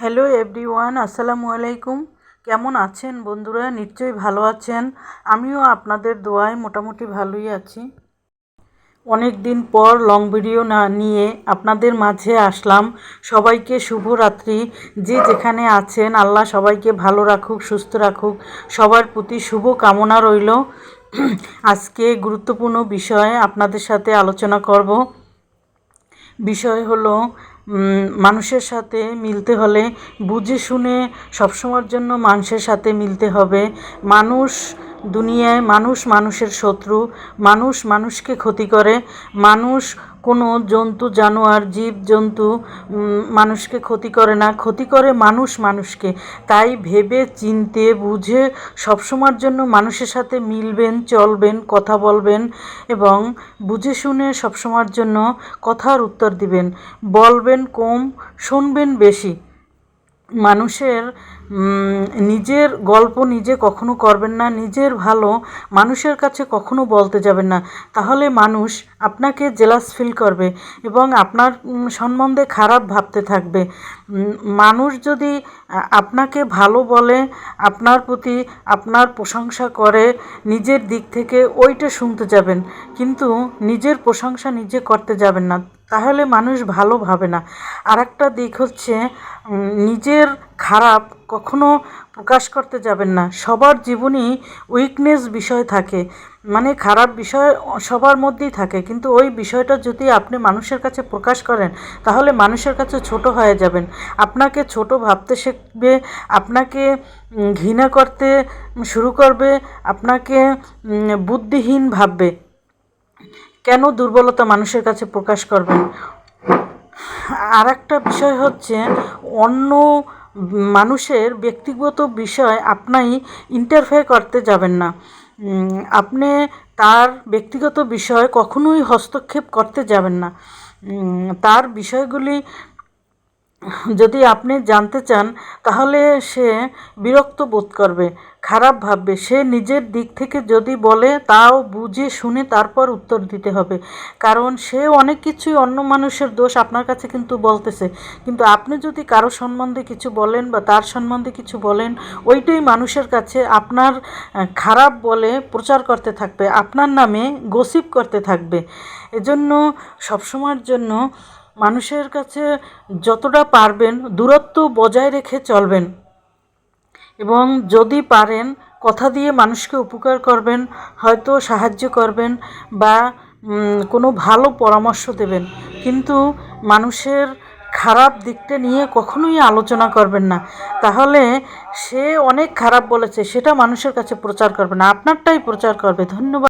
Hello everyone, আসসালামু আলাইকুম। কেমন আছেন বন্ধুরা? নিশ্চয়ই ভালো আছেন। আমিও আপনাদের দোয়ায় মোটামুটি ভালোই আছি। অনেক দিন পর লং ভিডিও না নিয়ে আপনাদের মাঝে আসলাম। সবাইকে শুভরাত্রি। যে যেখানে আছেন, আল্লাহ সবাইকে ভালো রাখুক, সুস্থ রাখুক। সবার প্রতি শুভ কামনা রইল। আজকে গুরুত্বপূর্ণ বিষয়ে আপনাদের সাথে আলোচনা করব। বিষয় হলো মানুষের সাথে মিলতে হলে বুঝে শুনে সবসময়ের জন্য মানুষের সাথে মিলতে হবে। মানুষ দুনিয়ায় মানুষ মানুষের শত্রু, মানুষ মানুষকে ক্ষতি করে, মানুষ কোনো জন্তু, জানোয়ার, জীব, জন্তু মানুষকে ক্ষতি করে না। ক্ষতি করে মানুষ মানুষকে। তাই ভেবে, চিনতে, বুঝে সবসময়ের জন্য মানুষের সাথে মিলবেন, চলবেন, কথা বলবেন এবং বুঝে শুনে সবসময়ের জন্য কথার উত্তর দিবেন। বলবেন কম, শুনবেন বেশি। মানুষের নিজের গল্প নিজে কখনো করবেন না, নিজের ভালো মানুষের কাছে কখনো বলতে যাবেন না। তাহলে মানুষ আপনাকে জেলাস ফিল করবে এবং আপনার সম্বন্ধে খারাপ ভাবতে থাকবে। মানুষ যদি আপনাকে ভালো বলে, আপনার প্রতি আপনার প্রশংসা করে, নিজের দিক থেকে ওইটা শুনতে যাবেন। কিন্তু নিজের প্রশংসা নিজে করতে যাবেন না, তাহলে মানুষ ভালো ভাবে না। আর একটা দিক হচ্ছে নিজের খারাপ কখনো প্রকাশ করতে যাবেন না। সবার জীবনই উইকনেস বিষয় থাকে। মানে খারাপ বিষয় সবার মধ্যেই থাকে। কিন্তু ওই বিষয়টা যদি আপনি মানুষের কাছে প্রকাশ করেন, তাহলে মানুষের কাছে ছোট হয়ে যাবেন। আপনাকে ছোট ভাবতে শিখবে, আপনাকে ঘৃণা করতে শুরু করবে, আপনাকে বুদ্ধিহীন ভাববে। কেন দুর্বলতা মানুষের কাছে প্রকাশ করবেন? আর একটা বিষয় হচ্ছে, অন্য মানুষের ব্যক্তিগত বিষয় আপনাই ইন্টারফেয়ার করতে যাবেন না। আপনি তার ব্যক্তিগত বিষয় কখনোই হস্তক্ষেপ করতে যাবেন না। তার বিষয়গুলি যদি আপনি জানতে চান, তাহলে সে বিরক্ত বোধ করবে, খারাপ ভাববে। সে নিজের দিক থেকে যদি বলে, তাও বুঝে শুনে তারপর উত্তর দিতে হবে। কারণ সে অনেক কিছুই অন্য মানুষের দোষ আপনার কাছে কিন্তু বলতেছে। কিন্তু আপনি যদি কারও সম্বন্ধে কিছু বলেন বা তার সম্বন্ধে কিছু বলেন, ওইটাই মানুষের কাছে আপনার খারাপ বলে প্রচার করতে থাকবে, আপনার নামে গসিপ করতে থাকবে। এজন্য সবসময়ের জন্য মানুষের কাছে যতটা পারবেন দূরত্ব বজায় রেখে চলবেন। এবং যদি পারেন, কথা দিয়ে মানুষকে উপকার করবেন, হয়তো সাহায্য করবেন বা কোনো ভালো পরামর্শ দেবেন। কিন্তু মানুষের খারাপ দিকটা নিয়ে কখনোই আলোচনা করবেন না। তাহলে সে অনেক খারাপ বলেছে, সেটা মানুষের কাছে প্রচার করবে না। আপনারটাই প্রচার করবে। ধন্যবাদ।